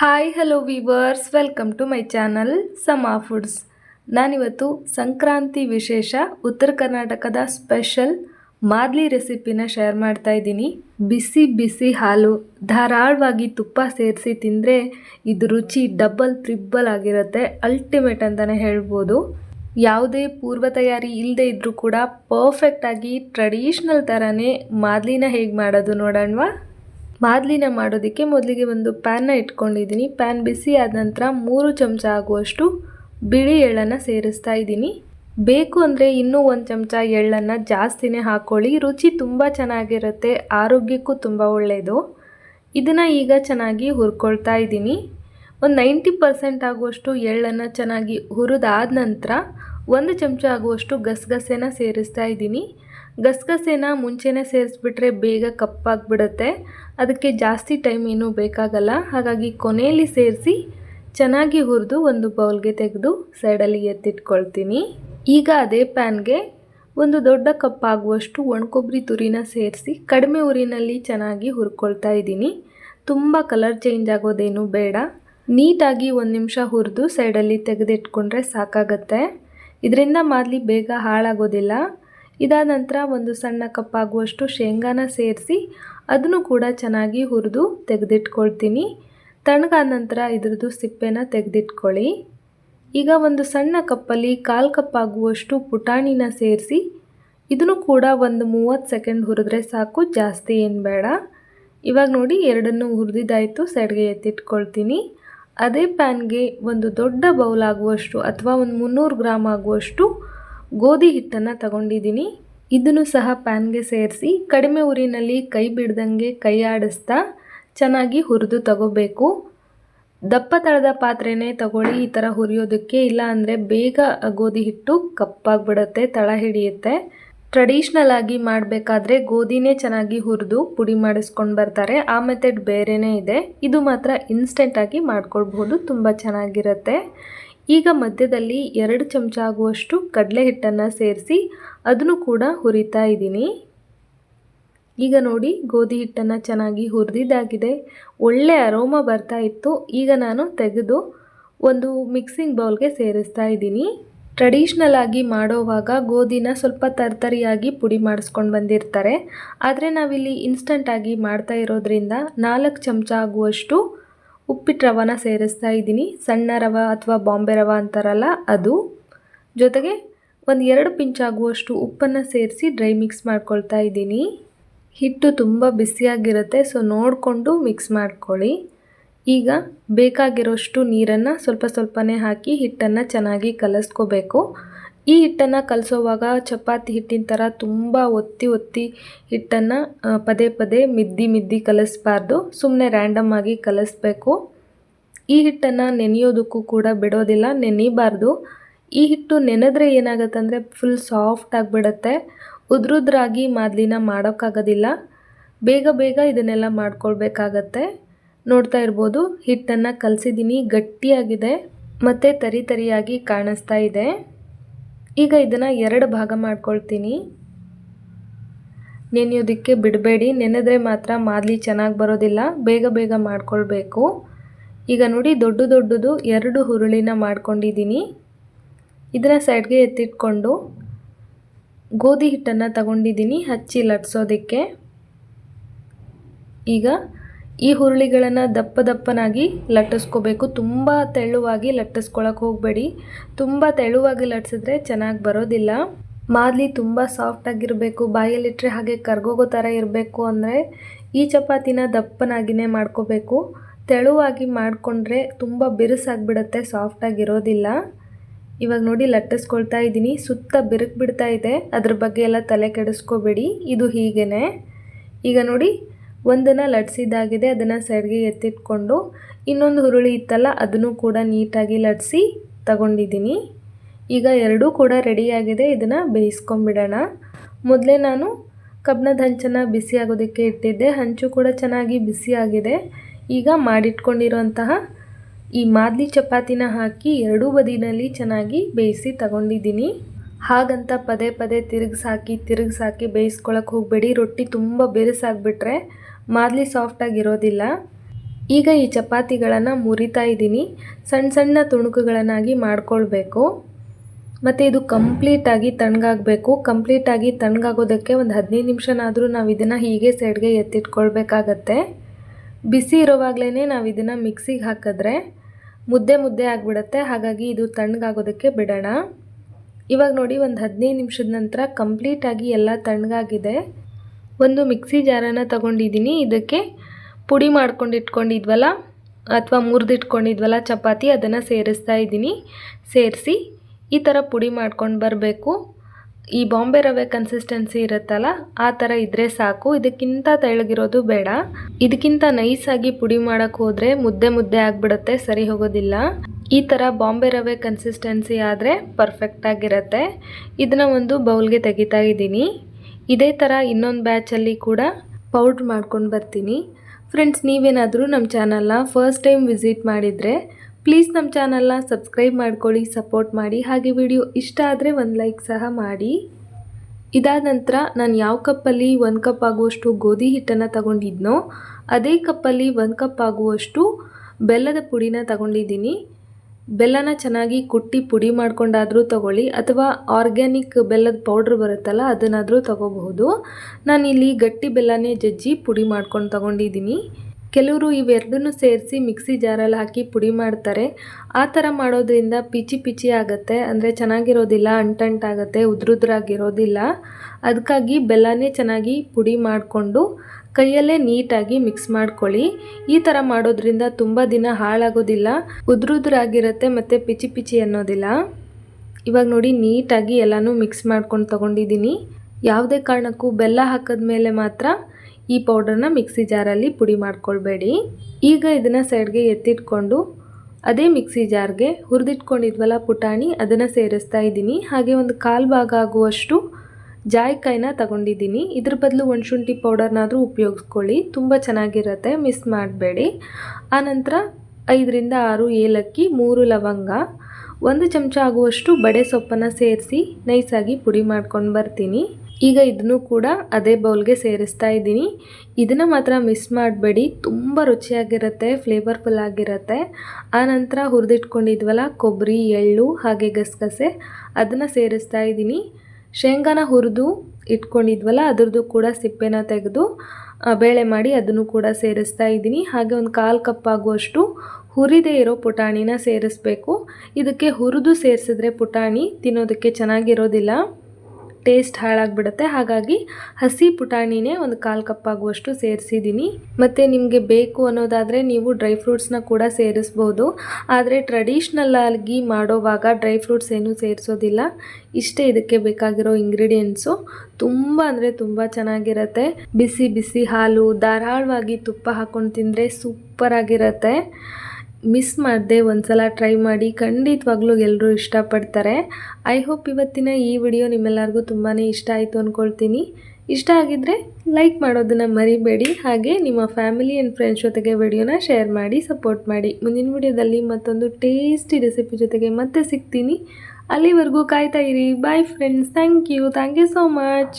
Hi hello viewers welcome to my channel Sama foods ನಾನಿವತ್ತು ಸಂಕ್ರಾಂತಿ ವಿಶೇಷ ಉತ್ತರ ಕರ್ನಾಟಕದ ಸ್ಪೆಷಲ್ ಮಾದ್ಲಿ ರೆಸಿಪಿನ ಶೇರ್ ಮಾಡ್ತಾ ಇದ್ದೀನಿ. ಬಿಸಿ ಬಿಸಿ ಹಾಲು, ಧಾರಾಳವಾಗಿ ತುಪ್ಪ ಸೇರಿಸಿ ತಿಂದರೆ ಇದು ರುಚಿ ಡಬಲ್ ತ್ರಿಬ್ಬಲ್ ಆಗಿರುತ್ತೆ ಅಲ್ಟಿಮೇಟ್ ಅಂತಲೇ ಹೇಳ್ಬೋದು. ಯಾವುದೇ ಪೂರ್ವ ತಯಾರಿ ಇಲ್ಲದೆ ಇದ್ದರೂ ಕೂಡ ಪರ್ಫೆಕ್ಟಾಗಿ ಟ್ರೆಡಿಷ್ನಲ್ ಥರನೇ ಮಾದಲಿನ ಹೇಗೆ ಮಾಡೋದು ನೋಡೋಣವಾ? ಮಾದ್ಲಿನ ಮಾಡೋದಕ್ಕೆ ಮೊದಲಿಗೆ ಒಂದು ಪ್ಯಾನ್ನ ಇಟ್ಕೊಂಡಿದ್ದೀನಿ. ಪ್ಯಾನ್ ಬಿಸಿ ಆದ ನಂತರ ಮೂರು ಚಮಚ ಆಗುವಷ್ಟು ಬಿಳಿ ಎಳ್ಳನ್ನು ಸೇರಿಸ್ತಾ ಇದ್ದೀನಿ. ಬೇಕು ಅಂದರೆ ಇನ್ನೂ ಒಂದು ಚಮಚ ಎಳ್ಳನ್ನು ಜಾಸ್ತಿನೇ ಹಾಕ್ಕೊಳ್ಳಿ ರುಚಿ ತುಂಬ ಚೆನ್ನಾಗಿರುತ್ತೆ. ಆರೋಗ್ಯಕ್ಕೂ ತುಂಬ ಒಳ್ಳೆಯದು ಇದನ್ನು ಈಗ ಚೆನ್ನಾಗಿ ಹುರ್ಕೊಳ್ತಾ ಇದ್ದೀನಿ. ಒಂದು ನೈಂಟಿ ಪರ್ಸೆಂಟ್ ಆಗುವಷ್ಟು ಎಳ್ಳನ್ನು ಚೆನ್ನಾಗಿ ಹುರಿದಾದ ನಂತರ ಒಂದು ಚಮಚ ಆಗುವಷ್ಟು ಗಸಗಸೆನ ಸೇರಿಸ್ತಾ ಇದ್ದೀನಿ. ಗಸಗಸೆನ ಮುಂಚೆನೇ ಸೇರಿಸ್ಬಿಟ್ರೆ ಬೇಗ ಕಪ್ಪಾಗಿಬಿಡುತ್ತೆ. ಅದಕ್ಕೆ ಜಾಸ್ತಿ ಟೈಮ್ ಏನೂ ಬೇಕಾಗಲ್ಲ. ಹಾಗಾಗಿ ಕೊನೆಯಲ್ಲಿ ಸೇರಿಸಿ ಚೆನ್ನಾಗಿ ಹುರಿದು ಒಂದು ಬೌಲ್ಗೆ ತೆಗೆದು ಸೈಡಲ್ಲಿ ಎತ್ತಿಟ್ಕೊಳ್ತೀನಿ. ಈಗ ಅದೇ ಪ್ಯಾನ್ಗೆ ಒಂದು ದೊಡ್ಡ ಕಪ್ ಆಗುವಷ್ಟು ಒಣಕೊಬ್ಬರಿ ತುರಿನ ಸೇರಿಸಿ ಕಡಿಮೆ ಉರಿನಲ್ಲಿ ಚೆನ್ನಾಗಿ ಹುರ್ಕೊಳ್ತಾ ಇದ್ದೀನಿ. ತುಂಬ ಕಲರ್ ಚೇಂಜ್ ಆಗೋದೇನು ಬೇಡ. ನೀಟಾಗಿ ಒಂದು ನಿಮಿಷ ಹುರಿದು ಸೈಡಲ್ಲಿ ತೆಗೆದಿಟ್ಕೊಂಡ್ರೆ ಸಾಕಾಗತ್ತೆ. ಇದರಿಂದ ಮಾದಲಿ ಬೇಗ ಹಾಳಾಗೋದಿಲ್ಲ. ಇದಾದ ನಂತರ ಒಂದು ಸಣ್ಣ ಕಪ್ ಆಗುವಷ್ಟು ಶೇಂಗಾನ ಸೇರಿಸಿ ಅದನ್ನು ಕೂಡ ಚೆನ್ನಾಗಿ ಹುರಿದು ತೆಗೆದಿಟ್ಕೊಳ್ತೀನಿ. ತಣ್ಣಗಾದ ನಂತರ ಇದ್ರದ್ದು ಸಿಪ್ಪೆನ ತೆಗೆದಿಟ್ಕೊಳ್ಳಿ. ಈಗ ಒಂದು ಸಣ್ಣ ಕಪ್ಪಲ್ಲಿ ಕಾಲು ಕಪ್ ಆಗುವಷ್ಟು ಪುಟಾಣಿನ ಸೇರಿಸಿ ಇದನ್ನು ಕೂಡ ಒಂದು ಮೂವತ್ತು ಸೆಕೆಂಡ್ ಹುರಿದ್ರೆ ಸಾಕು, ಜಾಸ್ತಿ ಏನು ಬೇಡ. ಇವಾಗ ನೋಡಿ ಎರಡನ್ನು ಹುರಿದಿದ್ದಾಯಿತು, ಸೈಡ್ಗೆ ಎತ್ತಿಟ್ಕೊಳ್ತೀನಿ. ಅದೇ ಪ್ಯಾನ್ಗೆ ಒಂದು ದೊಡ್ಡ ಬೌಲ್ ಆಗುವಷ್ಟು ಅಥವಾ ಒಂದು ಮುನ್ನೂರು ಗ್ರಾಮ್ ಆಗುವಷ್ಟು ಗೋಧಿ ಹಿಟ್ಟನ್ನು ತಗೊಂಡಿದ್ದೀನಿ. ಇದನ್ನು ಸಹ ಪ್ಯಾನ್ಗೆ ಸೇರಿಸಿ ಕಡಿಮೆ ಉರಿನಲ್ಲಿ ಕೈ ಬಿಡ್ದಂಗೆ ಕೈ ಆಡಿಸ್ತಾ ಚೆನ್ನಾಗಿ ಹುರಿದು ತಗೋಬೇಕು. ದಪ್ಪ ತಳದ ಪಾತ್ರೆನೇ ತಗೊಳ್ಳಿ, ಈ ಥರ ಹುರಿಯೋದಕ್ಕೆ. ಇಲ್ಲ ಅಂದರೆ ಬೇಗ ಗೋಧಿ ಹಿಟ್ಟು ಕಪ್ಪಾಗಿಬಿಡತ್ತೆ, ತಳ ಹಿಡಿಯುತ್ತೆ. ಟ್ರೆಡಿಷ್ನಲ್ ಆಗಿ ಮಾಡಬೇಕಾದ್ರೆ ಗೋಧಿನೇ ಚೆನ್ನಾಗಿ ಹುರಿದು ಪುಡಿ ಮಾಡಿಸ್ಕೊಂಡು ಬರ್ತಾರೆ. ಆ ಮೆಥಡ್ ಬೇರೆಯೇ ಇದೆ. ಇದು ಮಾತ್ರ ಇನ್ಸ್ಟೆಂಟಾಗಿ ಮಾಡ್ಕೊಳ್ಬಹುದು, ತುಂಬ ಚೆನ್ನಾಗಿರುತ್ತೆ. ಈಗ ಮಧ್ಯದಲ್ಲಿ ಎರಡು ಚಮಚ ಆಗುವಷ್ಟು ಕಡಲೆ ಹಿಟ್ಟನ್ನು ಸೇರಿಸಿ ಅದನ್ನು ಕೂಡ ಹುರಿತಾ ಇದ್ದೀನಿ. ಈಗ ನೋಡಿ ಗೋಧಿ ಹಿಟ್ಟನ್ನು ಚೆನ್ನಾಗಿ ಹುರಿದಿದ್ದಾಗಿದೆ. ಒಳ್ಳೆ ಅರೋಮ ಬರ್ತಾ ಇತ್ತು. ಈಗ ನಾನು ತೆಗೆದು ಒಂದು ಮಿಕ್ಸಿಂಗ್ ಬೌಲ್ಗೆ ಸೇರಿಸ್ತಾ ಇದ್ದೀನಿ. ಟ್ರೆಡಿಷ್ನಲ್ ಆಗಿ ಮಾಡೋವಾಗ ಗೋಧಿನ ಸ್ವಲ್ಪ ತರ್ತರಿಯಾಗಿ ಪುಡಿ ಮಾಡಿಸ್ಕೊಂಡು ಬಂದಿರ್ತಾರೆ. ಆದರೆ ನಾವಿಲ್ಲಿ ಇನ್ಸ್ಟಂಟಾಗಿ ಮಾಡ್ತಾ ಇರೋದ್ರಿಂದ ನಾಲ್ಕು ಚಮಚ ಆಗುವಷ್ಟು ಉಪ್ಪಿಟ್ಟು ರವಾನ ಸೇರಿಸ್ತಾ ಇದ್ದೀನಿ. ಸಣ್ಣ ರವ ಅಥವಾ ಬಾಂಬೆ ರವ ಅಂತಾರಲ್ಲ ಅದು. ಜೊತೆಗೆ ಒಂದು ಎರಡು ಪಿಂಚ್ ಆಗುವಷ್ಟು ಉಪ್ಪನ್ನು ಸೇರಿಸಿ ಡ್ರೈ ಮಿಕ್ಸ್ ಮಾಡ್ಕೊಳ್ತಾ ಇದ್ದೀನಿ. ಹಿಟ್ಟು ತುಂಬ ಬಿಸಿಯಾಗಿರುತ್ತೆ ಸೊ ನೋಡಿಕೊಂಡು ಮಿಕ್ಸ್ ಮಾಡ್ಕೊಳ್ಳಿ. ಈಗ ಬೇಕಾಗಿರೋಷ್ಟು ನೀರನ್ನು ಸ್ವಲ್ಪ ಸ್ವಲ್ಪನೇ ಹಾಕಿ ಹಿಟ್ಟನ್ನು ಚೆನ್ನಾಗಿ ಕಲಿಸ್ಕೋಬೇಕು. ಈ ಹಿಟ್ಟನ್ನು ಕಲಿಸೋವಾಗ ಚಪಾತಿ ಹಿಟ್ಟಿನ ಥರ ತುಂಬ ಒತ್ತಿ ಒತ್ತಿ ಹಿಟ್ಟನ್ನು ಪದೇ ಪದೇ ಮಿದ್ದಿ ಮಿದ್ದಿ ಕಲಿಸ್ಬಾರ್ದು. ಸುಮ್ಮನೆ ರ್ಯಾಂಡಮ್ ಆಗಿ ಕಲಿಸ್ಬೇಕು. ಈ ಹಿಟ್ಟನ್ನು ನೆನೆಯೋದಕ್ಕೂ ಕೂಡ ಬಿಡೋದಿಲ್ಲ, ನೆನಿಬಾರ್ದು. ಈ ಹಿಟ್ಟು ನೆನೆದ್ರೆ ಏನಾಗುತ್ತೆ ಫುಲ್ ಸಾಫ್ಟ್ ಆಗಿಬಿಡತ್ತೆ. ಉದ್ರುದ್ರಾಗಿ ಮಾದಲಿನ ಮಾಡೋಕ್ಕಾಗೋದಿಲ್ಲ. ಬೇಗ ಬೇಗ ಇದನ್ನೆಲ್ಲ ಮಾಡ್ಕೊಳ್ಬೇಕಾಗತ್ತೆ. ನೋಡ್ತಾ ಇರ್ಬೋದು, ಹಿಟ್ಟನ್ನು ಕಲಸಿದ್ದೀನಿ ಗಟ್ಟಿಯಾಗಿದೆ. ಮತ್ತು ತರಿ ತರಿಯಾಗಿ ಕಾಣಿಸ್ತಾ ಇದೆ. ಈಗ ಇದನ್ನು ಎರಡು ಭಾಗ ಮಾಡ್ಕೊಳ್ತೀನಿ. ನೆನೆಯೋದಕ್ಕೆ ಬಿಡಬೇಡಿ. ನೆನೆದ್ರೆ ಮಾತ್ರ ಮಾದಲಿ ಚೆನ್ನಾಗಿ ಬರೋದಿಲ್ಲ. ಬೇಗ ಬೇಗ ಮಾಡ್ಕೊಳ್ಬೇಕು. ಈಗ ನೋಡಿ ದೊಡ್ಡ ದೊಡ್ಡದು ಎರಡು ಹುರುಳಿನ ಮಾಡ್ಕೊಂಡಿದ್ದೀನಿ. ಇದನ್ನು ಸೈಡ್ಗೆ ಎತ್ತಿಟ್ಕೊಂಡು ಗೋಧಿ ಹಿಟ್ಟನ್ನು ತಗೊಂಡಿದ್ದೀನಿ ಹಚ್ಚಿ ಲಟ್ಸೋದಕ್ಕೆ. ಈಗ ಈ ಹುರುಳಿಗಳನ್ನು ದಪ್ಪ ದಪ್ಪನಾಗಿ ಲಟ್ಟಿಸ್ಕೋಬೇಕು. ತುಂಬ ತೆಳುವಾಗಿ ಲಟ್ಟಿಸ್ಕೊಳಕ್ಕೆ ಹೋಗಬೇಡಿ. ತುಂಬ ತೆಳುವಾಗಿ ಲಟ್ಟಿಸಿದ್ರೆ ಚೆನ್ನಾಗಿ ಬರೋದಿಲ್ಲ. ಮಾದಲಿ ತುಂಬ ಸಾಫ್ಟಾಗಿರಬೇಕು ಬಾಯಲ್ಲಿಟ್ಟರೆ ಹಾಗೆ ಕರ್ಗೋಗೋ ಥರ ಇರಬೇಕು ಅಂದರೆ ಈ ಚಪಾತಿನ ದಪ್ಪನಾಗಿನೇ ಮಾಡ್ಕೋಬೇಕು. ತೆಳುವಾಗಿ ಮಾಡಿಕೊಂಡ್ರೆ ತುಂಬ ಬಿರುಸಾಗಿಬಿಡುತ್ತೆ ಸಾಫ್ಟಾಗಿರೋದಿಲ್ಲ ಇವಾಗ ನೋಡಿ ಲಟ್ಟಿಸ್ಕೊಳ್ತಾ ಇದ್ದೀನಿ. ಸುತ್ತ ಬಿರುಕು ಬಿಡ್ತಾ ಇದೆ. ಅದ್ರ ಬಗ್ಗೆ ಎಲ್ಲ ತಲೆ ಕೆಡಿಸ್ಕೋಬೇಡಿ. ಇದು ಹೀಗೇ ಈಗ ನೋಡಿ ಒಂದನ್ನು ಲಟ್ಸಿದ್ದಾಗಿದೆ, ಅದನ್ನು ಸೈಡ್ಗೆ ಎತ್ತಿಟ್ಕೊಂಡು ಇನ್ನೊಂದು ಹುರುಳಿ ಇತ್ತಲ್ಲ, ಅದನ್ನು ಕೂಡ ನೀಟಾಗಿ ಲಟ್ಸಿ ತಗೊಂಡಿದ್ದೀನಿ. ಈಗ ಎರಡೂ ಕೂಡ ರೆಡಿಯಾಗಿದೆ ಇದನ್ನು ಬೇಯಿಸ್ಕೊಂಬಿಡೋಣ. ಮೊದಲೇ ನಾನು ಕಬ್ಬಿಣದ ಹಂಚನ್ನು ಬಿಸಿ ಆಗೋದಕ್ಕೆ ಇಟ್ಟಿದ್ದೆ, ಹಂಚು ಕೂಡ ಚೆನ್ನಾಗಿ ಬಿಸಿಯಾಗಿದೆ ಈಗ ಮಾಡಿಟ್ಕೊಂಡಿರುವಂತಹ ಈ ಮಾದಲಿ ಚಪಾತಿನ ಹಾಕಿ ಎರಡೂ ಬದಿನಲ್ಲಿ ಚೆನ್ನಾಗಿ ಬೇಯಿಸಿ ತಗೊಂಡಿದ್ದೀನಿ. ಹಾಗಂತ ಪದೇ ಪದೇ ತಿರುಗಿಸಾಕಿ ತಿರುಗಿಸಾಕಿ ಬೇಯಿಸ್ಕೊಳಕ್ಕೆ ಹೋಗಬೇಡಿ, ರೊಟ್ಟಿ ತುಂಬ ಬೆರೆಸಾಗ್ಬಿಟ್ರೆ ಮಾದಲಿ ಸಾಫ್ಟಾಗಿರೋದಿಲ್ಲ ಈಗ ಈ ಚಪಾತಿಗಳನ್ನು ಮುರಿತಾ ಇದ್ದೀನಿ. ಸಣ್ಣ ಸಣ್ಣ ತುಣುಕುಗಳನ್ನಾಗಿ ಮಾಡಿಕೊಳ್ಬೇಕು. ಮತ್ತು ಇದು ಕಂಪ್ಲೀಟಾಗಿ ತಣ್ಣಗಾಗಬೇಕು. ಕಂಪ್ಲೀಟಾಗಿ ತಣ್ಣಗಾಗೋದಕ್ಕೆ ಒಂದು ಹದಿನೈದು ನಿಮಿಷನಾದರೂ ನಾವು ಇದನ್ನು ಹೀಗೆ ಸೈಡ್ಗೆ ಎತ್ತಿಟ್ಕೊಳ್ಬೇಕಾಗತ್ತೆ. ಬಿಸಿ ಇರೋವಾಗಲೇ ನಾವು ಇದನ್ನು ಮಿಕ್ಸಿಗೆ ಹಾಕಿದ್ರೆ ಮುದ್ದೆ ಮುದ್ದೆ ಆಗಿಬಿಡತ್ತೆ. ಹಾಗಾಗಿ ಇದು ತಣ್ಣಗಾಗೋದಕ್ಕೆ ಬಿಡೋಣ. ಇವಾಗ ನೋಡಿ ಒಂದು ಹದಿನೈದು ನಿಮಿಷದ ನಂತರ ಕಂಪ್ಲೀಟಾಗಿ ಎಲ್ಲ ತಣ್ಣಗಾಗಿದೆ. ಒಂದು ಮಿಕ್ಸಿ ಜಾರನ್ನು ತಗೊಂಡಿದ್ದೀನಿ. ಇದಕ್ಕೆ ಪುಡಿ ಮಾಡ್ಕೊಂಡು ಇಟ್ಕೊಂಡಿದ್ವಲ್ಲ ಅಥವಾ ಮುರಿದಿಟ್ಕೊಂಡಿದ್ವಲ್ಲ ಚಪಾತಿ, ಅದನ್ನು ಸೇರಿಸ್ತಾ ಇದ್ದೀನಿ. ಸೇರಿಸಿ ಈ ಥರ ಪುಡಿ ಮಾಡ್ಕೊಂಡು ಬರಬೇಕು. ಈ ಬಾಂಬೆ ರವೆ ಕನ್ಸಿಸ್ಟೆನ್ಸಿ ಇರುತ್ತಲ್ಲ, ಆ ಥರ ಇದ್ದರೆ ಸಾಕು. ಇದಕ್ಕಿಂತ ತೆಳಗಿರೋದು ಬೇಡ. ಇದಕ್ಕಿಂತ ನೈಸಾಗಿ ಪುಡಿ ಮಾಡೋಕ್ಕೆ ಹೋದರೆ ಮುದ್ದೆ ಮುದ್ದೆ ಆಗಿಬಿಡುತ್ತೆ, ಸರಿ ಹೋಗೋದಿಲ್ಲ. ಈ ಥರ ಬಾಂಬೆ ರವೆ ಕನ್ಸಿಸ್ಟೆನ್ಸಿ ಆದರೆ ಪರ್ಫೆಕ್ಟಾಗಿರುತ್ತೆ ಇದನ್ನು ಒಂದು ಬೌಲ್ಗೆ ತೆಗಿತಾ ಇದ್ದೀನಿ. ಇದೇ ಥರ ಇನ್ನೊಂದು ಬ್ಯಾಚಲ್ಲಿ ಕೂಡ ಪೌಡ್ರ್ ಮಾಡ್ಕೊಂಡು ಬರ್ತೀನಿ. ಫ್ರೆಂಡ್ಸ್ ನೀವೇನಾದರೂ ನಮ್ಮ ಚಾನಲ್ನ ಫಸ್ಟ್ ಟೈಮ್ ವಿಸಿಟ್ ಮಾಡಿದರೆ ಪ್ಲೀಸ್ ನಮ್ಮ ಚಾನಲ್ನ ಸಬ್ಸ್ಕ್ರೈಬ್ ಮಾಡ್ಕೊಳ್ಳಿ ಸಪೋರ್ಟ್ ಮಾಡಿ. ಹಾಗೆ ವಿಡಿಯೋ ಇಷ್ಟ ಆದರೆ ಒಂದು ಲೈಕ್ ಸಹ ಮಾಡಿ. ಇದಾದ ನಂತರ ನಾನು ಯಾವ ಕಪ್ಪಲ್ಲಿ ಒಂದು ಕಪ್ ಆಗುವಷ್ಟು ಗೋಧಿ ಹಿಟ್ಟನ್ನು ತಗೊಂಡಿದ್ನೋ, ಅದೇ ಕಪ್ಪಲ್ಲಿ ಒಂದು ಕಪ್ ಆಗುವಷ್ಟು ಬೆಲ್ಲದ ಪುಡಿನ ತಗೊಂಡಿದ್ದೀನಿ. ಬೆಲ್ಲನ ಚೆನ್ನಾಗಿ ಕುಟ್ಟಿ ಪುಡಿ ಮಾಡ್ಕೊಂಡಾದರೂ ತಗೊಳ್ಳಿ, ಅಥವಾ ಆರ್ಗ್ಯಾನಿಕ್ ಬೆಲ್ಲದ ಪೌಡ್ರ್ ಬರುತ್ತಲ್ಲ, ಅದನ್ನಾದರೂ ತಗೋಬಹುದು. ನಾನಿಲ್ಲಿ ಗಟ್ಟಿ ಬೆಲ್ಲನೇ ಜಜ್ಜಿ ಪುಡಿ ಮಾಡ್ಕೊಂಡು ತಗೊಂಡಿದ್ದೀನಿ. ಕೆಲವರು ಇವೆರಡನ್ನೂ ಸೇರಿಸಿ ಮಿಕ್ಸಿ ಜಾರಲ್ಲಿ ಹಾಕಿ ಪುಡಿ ಮಾಡ್ತಾರೆ. ಆ ಥರ ಮಾಡೋದ್ರಿಂದ ಪಿಚಿ ಪಿಚಿ ಆಗುತ್ತೆ, ಅಂದರೆ ಚೆನ್ನಾಗಿರೋದಿಲ್ಲ ಅಂಟಂಟಾಗುತ್ತೆ ಉದ್ರುದ್ರಾಗಿರೋದಿಲ್ಲ. ಅದಕ್ಕಾಗಿ ಬೆಲ್ಲನೇ ಚೆನ್ನಾಗಿ ಪುಡಿ ಮಾಡಿಕೊಂಡು ಕೈಯಲ್ಲೇ ನೀಟಾಗಿ ಮಿಕ್ಸ್ ಮಾಡ್ಕೊಳ್ಳಿ. ಈ ಥರ ಮಾಡೋದ್ರಿಂದ ತುಂಬ ದಿನ ಹಾಳಾಗೋದಿಲ್ಲ, ಉದ್ರುದ್ರಾಗಿರುತ್ತೆ ಮತ್ತು ಪಿಚಿ ಪಿಚಿ ಅನ್ನೋದಿಲ್ಲ. ಇವಾಗ ನೋಡಿ ನೀಟಾಗಿ ಎಲ್ಲನೂ ಮಿಕ್ಸ್ ಮಾಡ್ಕೊಂಡು ತೊಗೊಂಡಿದ್ದೀನಿ. ಯಾವುದೇ ಕಾರಣಕ್ಕೂ ಬೆಲ್ಲ ಹಾಕಿದ ಮೇಲೆ ಮಾತ್ರ ಈ ಪೌಡರ್ನ ಮಿಕ್ಸಿ ಜಾರಲ್ಲಿ ಪುಡಿ ಮಾಡ್ಕೊಳ್ಬೇಡಿ. ಈಗ ಇದನ್ನು ಸೈಡ್ಗೆ ಎತ್ತಿಟ್ಕೊಂಡು ಅದೇ ಮಿಕ್ಸಿ ಜಾರ್ಗೆ ಹುರಿದಿಟ್ಕೊಂಡಿದ್ವಲ್ಲ ಪುಟಾಣಿ, ಅದನ್ನು ಸೇರಿಸ್ತಾ ಇದ್ದೀನಿ. ಹಾಗೆ ಒಂದು ಕಾಲು ಭಾಗ ಆಗುವಷ್ಟು ಜಾಯಿಕಾಯಿನ ತಗೊಂಡಿದ್ದೀನಿ. ಇದ್ರ ಬದಲು ಒಣಶುಂಠಿ ಪೌಡರ್ನಾದರೂ ಉಪಯೋಗಿಸ್ಕೊಳ್ಳಿ. ತುಂಬ ಚೆನ್ನಾಗಿರುತ್ತೆ. ಮಿಸ್ ಮಾಡಬೇಡಿ. ಆನಂತರ ಐದರಿಂದ ಆರು ಏಲಕ್ಕಿ, ಮೂರು ಲವಂಗ, ಒಂದು ಚಮಚ ಆಗುವಷ್ಟು ಬಡೆ ಸೊಪ್ಪನ್ನು ಸೇರಿಸಿ ನೈಸಾಗಿ ಪುಡಿ ಮಾಡ್ಕೊಂಡು ಬರ್ತೀನಿ. ಈಗ ಇದನ್ನು ಕೂಡ ಅದೇ ಬೌಲ್ಗೆ ಸೇರಿಸ್ತಾ ಇದ್ದೀನಿ. ಇದನ್ನು ಮಾತ್ರ ಮಿಸ್ ಮಾಡಬೇಡಿ. ತುಂಬ ರುಚಿಯಾಗಿರುತ್ತೆ, ಫ್ಲೇವರ್ಫುಲ್ ಆಗಿರುತ್ತೆ. ಆನಂತರ ಹುರಿದಿಟ್ಕೊಂಡಿದ್ವಲ್ಲ ಕೊಬ್ಬರಿ ಎಳ್ಳು ಹಾಗೆ ಗಸಗಸೆ, ಅದನ್ನು ಸೇರಿಸ್ತಾ ಇದ್ದೀನಿ. ಶೇಂಗಾನ ಹುರಿದು ಇಟ್ಕೊಂಡಿದ್ವಲ್ಲ, ಅದ್ರದ್ದು ಕೂಡ ಸಿಪ್ಪೆನ ತೆಗೆದು ಬೇಳೆ ಮಾಡಿ ಅದನ್ನು ಕೂಡ ಸೇರಿಸ್ತಾ ಇದ್ದೀನಿ. ಹಾಗೆ ಒಂದು ಕಾಲು ಕಪ್ ಆಗುವಷ್ಟು ಹುರಿದೇ ಇರೋ ಪುಟಾಣಿನ ಸೇರಿಸ್ಬೇಕು. ಇದಕ್ಕೆ ಹುರಿದು ಸೇರಿಸಿದ್ರೆ ಪುಟಾಣಿ ತಿನ್ನೋದಕ್ಕೆ ಚೆನ್ನಾಗಿರೋದಿಲ್ಲ. ಟೇಸ್ಟ್ ಹಾಳಾಗಿಬಿಡುತ್ತೆ. ಹಾಗಾಗಿ ಹಸಿ ಪುಟಾಣಿನೇ ಒಂದು ಕಾಲು ಕಪ್ ಆಗುವಷ್ಟು ಸೇರಿಸಿದ್ದೀನಿ. ಮತ್ತು ನಿಮಗೆ ಬೇಕು ಅನ್ನೋದಾದರೆ ನೀವು ಡ್ರೈ ಫ್ರೂಟ್ಸ್ನ ಕೂಡ ಸೇರಿಸ್ಬೋದು. ಆದರೆ ಟ್ರೆಡಿಷ್ನಲ್ ಆಗಿ ಮಾಡೋವಾಗ ಡ್ರೈ ಫ್ರೂಟ್ಸ್ ಏನೂ ಸೇರಿಸೋದಿಲ್ಲ. ಇಷ್ಟೇ ಇದಕ್ಕೆ ಬೇಕಾಗಿರೋ ಇಂಗ್ರೀಡಿಯೆಂಟ್ಸು ತುಂಬ ಅಂದರೆ ತುಂಬ ಚೆನ್ನಾಗಿರುತ್ತೆ. ಬಿಸಿ ಬಿಸಿ ಹಾಲು, ಧಾರಾಳವಾಗಿ ತುಪ್ಪ ಹಾಕ್ಕೊಂಡು ತಿಂದರೆ ಸೂಪರಾಗಿರುತ್ತೆ ಮಿಸ್ ಮಾಡದೆ ಒಂದ್ಸಲ ಟ್ರೈ ಮಾಡಿ ಖಂಡಿತವಾಗ್ಲೂ ಎಲ್ಲರೂ ಇಷ್ಟಪಡ್ತಾರೆ. ಐ ಹೋಪ್ ಇವತ್ತಿನ ಈ ವಿಡಿಯೋ ನಿಮ್ಮೆಲ್ಲರಿಗೂ ತುಂಬಾ ಇಷ್ಟ ಆಯಿತು ಅಂದ್ಕೊಳ್ತೀನಿ ಇಷ್ಟ ಆಗಿದ್ದರೆ ಲೈಕ್ ಮಾಡೋದನ್ನು ಮರಿಬೇಡಿ. ಹಾಗೆ ನಿಮ್ಮ ಫ್ಯಾಮಿಲಿ ಆ್ಯಂಡ್ ಫ್ರೆಂಡ್ಸ್ ಜೊತೆಗೆ ವಿಡಿಯೋನ ಶೇರ್ ಮಾಡಿ, ಸಪೋರ್ಟ್ ಮಾಡಿ. ಮುಂದಿನ ವಿಡಿಯೋದಲ್ಲಿ ಮತ್ತೊಂದು ಟೇಸ್ಟಿ ರೆಸಿಪಿ ಜೊತೆಗೆ ಮತ್ತೆ ಸಿಗ್ತೀನಿ. ಅಲ್ಲಿವರೆಗೂ ಕಾಯ್ತಾ ಇರಿ. Bye friends thank you thank you so much